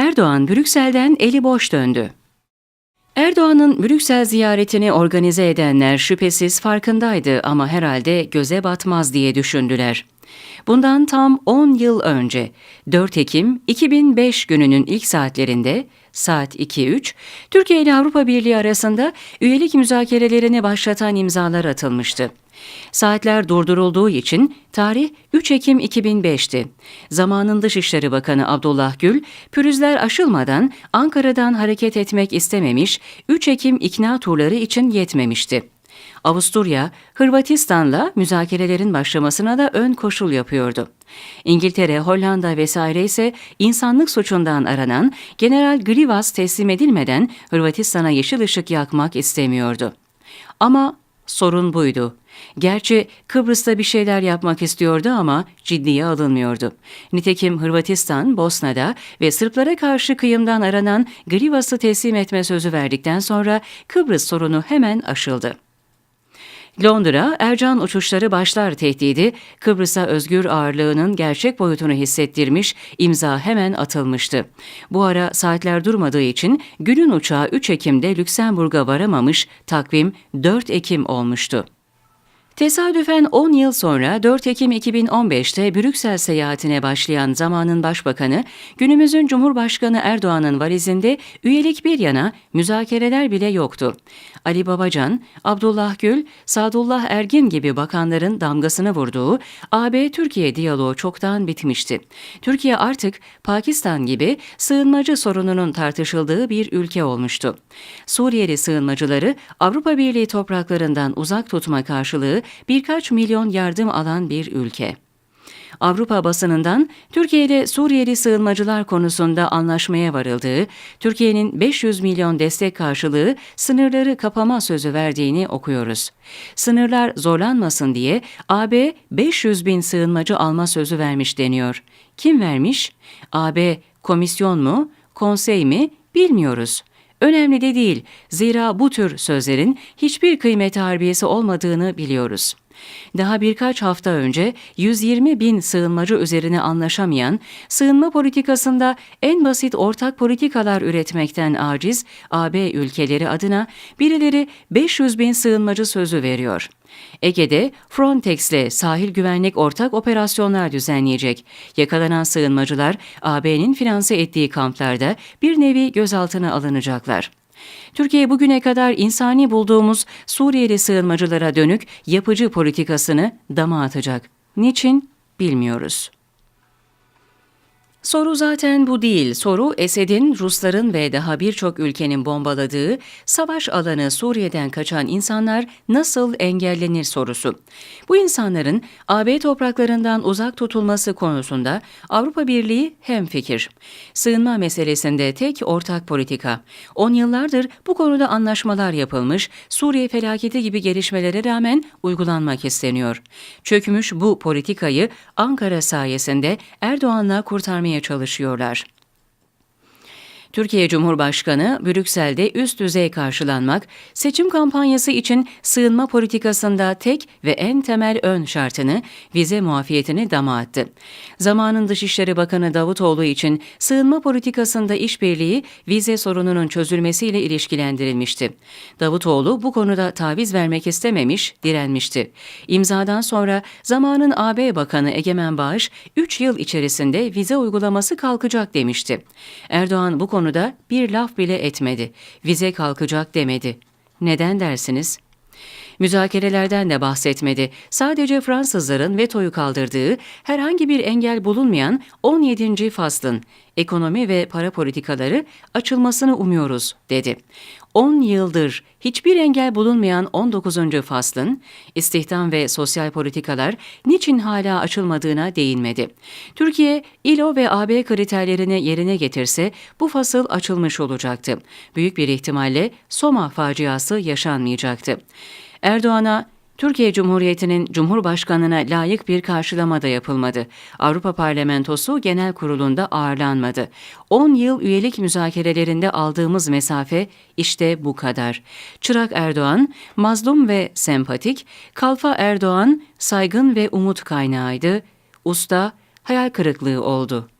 Erdoğan Brüksel'den eli boş döndü. Erdoğan'ın Brüksel ziyaretini organize edenler şüphesiz farkındaydı ama herhalde göze batmaz diye düşündüler. Bundan tam 10 yıl önce 4 Ekim 2005 gününün ilk saatlerinde saat 2-3 Türkiye ile Avrupa Birliği arasında üyelik müzakerelerini başlatan imzalar atılmıştı. Saatler durdurulduğu için tarih 3 Ekim 2005'ti. Zamanın Dışişleri Bakanı Abdullah Gül, pürüzler aşılmadan Ankara'dan hareket etmek istememiş, 3 Ekim ikna turları için yetmemişti. Avusturya, Hırvatistan'la müzakerelerin başlamasına da ön koşul yapıyordu. İngiltere, Hollanda vesaire ise insanlık suçundan aranan General Grivas teslim edilmeden Hırvatistan'a yeşil ışık yakmak istemiyordu. Ama sorun buydu. Gerçi Kıbrıs'ta bir şeyler yapmak istiyordu ama ciddiye alınmıyordu. Nitekim Hırvatistan, Bosna'da ve Sırplara karşı kıyımdan aranan Grivas'ı teslim etme sözü verdikten sonra Kıbrıs sorunu hemen aşıldı. Londra, Ercan uçuşları başlar tehdidi, Kıbrıs'a özgür ağırlığının gerçek boyutunu hissettirmiş, imza hemen atılmıştı. Bu ara saatler durmadığı için günün uçağı 3 Ekim'de Lüksemburg'a varamamış, takvim 4 Ekim olmuştu. Tesadüfen 10 yıl sonra 4 Ekim 2015'te Brüksel seyahatine başlayan zamanın başbakanı, günümüzün Cumhurbaşkanı Erdoğan'ın valizinde üyelik bir yana müzakereler bile yoktu. Ali Babacan, Abdullah Gül, Sadullah Ergin gibi bakanların damgasını vurduğu AB-Türkiye diyaloğu çoktan bitmişti. Türkiye artık Pakistan gibi sığınmacı sorununun tartışıldığı bir ülke olmuştu. Suriyeli sığınmacıları Avrupa Birliği topraklarından uzak tutma karşılığı birkaç milyon yardım alan bir ülke. Avrupa basınından Türkiye'de Suriyeli sığınmacılar konusunda anlaşmaya varıldığı, Türkiye'nin 500 milyon destek karşılığı sınırları kapama sözü verdiğini okuyoruz. Sınırlar zorlanmasın diye AB 500 bin sığınmacı alma sözü vermiş deniyor. Kim vermiş? AB komisyon mu, konsey mi bilmiyoruz. Önemli de değil. Zira bu tür sözlerin hiçbir kıymet harbiyesi olmadığını biliyoruz. Daha birkaç hafta önce 120 bin sığınmacı üzerine anlaşamayan, sığınma politikasında en basit ortak politikalar üretmekten aciz AB ülkeleri adına birileri 500 bin sığınmacı sözü veriyor. Ege'de Frontex'le sahil güvenlik ortak operasyonlar düzenleyecek. Yakalanan sığınmacılar AB'nin finanse ettiği kamplarda bir nevi gözaltına alınacaklar. Türkiye bugüne kadar insani bulduğumuz Suriyeli sığınmacılara dönük yapıcı politikasını dama atacak. Niçin? Bilmiyoruz. Soru zaten bu değil. Soru Esed'in, Rusların ve daha birçok ülkenin bombaladığı savaş alanı Suriye'den kaçan insanlar nasıl engellenir sorusu. Bu insanların AB topraklarından uzak tutulması konusunda Avrupa Birliği hemfikir. Sığınma meselesinde tek ortak politika. 10 yıllardır bu konuda anlaşmalar yapılmış, Suriye felaketi gibi gelişmelere rağmen uygulanmak isteniyor. Çökmüş bu politikayı Ankara sayesinde Erdoğan'la kurtarmaya çalışıyorlar. Türkiye Cumhurbaşkanı Brüksel'de üst düzey karşılanmak, seçim kampanyası için sığınma politikasında tek ve en temel ön şartını vize muafiyetini dama attı. Zamanın Dışişleri Bakanı Davutoğlu için sığınma politikasında işbirliği vize sorununun çözülmesiyle ilişkilendirilmişti. Davutoğlu bu konuda taviz vermek istememiş, direnmişti. İmzadan sonra zamanın AB Bakanı Egemen Bağış 3 yıl içerisinde vize uygulaması kalkacak demişti. Erdoğan bu konuda konuda bir laf bile etmedi. Vize kalkacak demedi. Neden dersiniz? Müzakerelerden de bahsetmedi. Sadece Fransızların vetoyu kaldırdığı herhangi bir engel bulunmayan 17. faslın ekonomi ve para politikaları açılmasını umuyoruz dedi. 10 yıldır hiçbir engel bulunmayan 19. faslın istihdam ve sosyal politikalar niçin hala açılmadığına değinmedi. Türkiye, İLO ve AB kriterlerini yerine getirse bu fasıl açılmış olacaktı. Büyük bir ihtimalle Soma faciası yaşanmayacaktı. Erdoğan'a Türkiye Cumhuriyeti'nin Cumhurbaşkanına layık bir karşılama da yapılmadı. Avrupa Parlamentosu Genel Kurulu'nda ağırlanmadı. 10 yıl üyelik müzakerelerinde aldığımız mesafe işte bu kadar. Çırak Erdoğan, mazlum ve sempatik, Kalfa Erdoğan, saygın ve umut kaynağıydı. Usta, hayal kırıklığı oldu.''